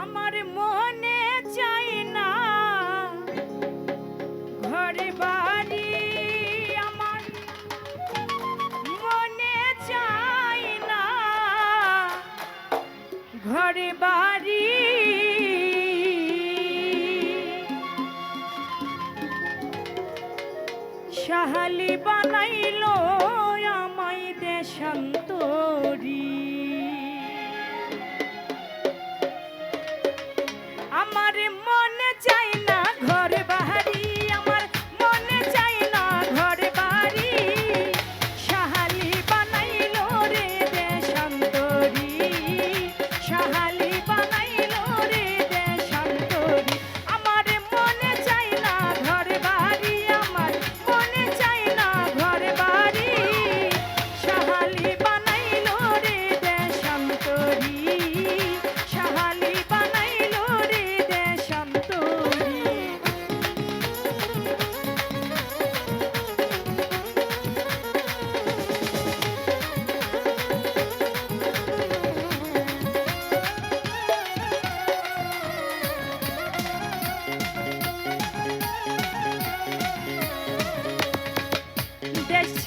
আমার মনে চাই না। ঘরে বাড়ি আমার মনে চাই না। ঘরে বাড়ি সাহালি বানাইল আমায় দেশান্তরী।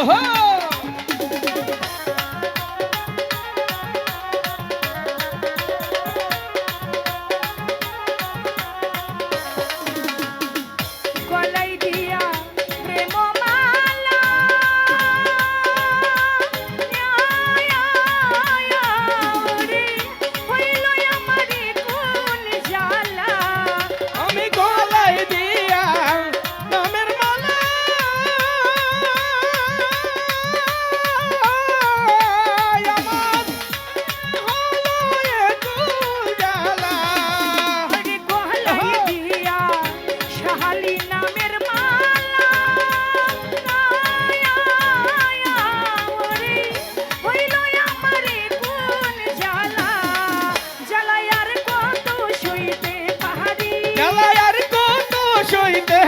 ওহো সইতে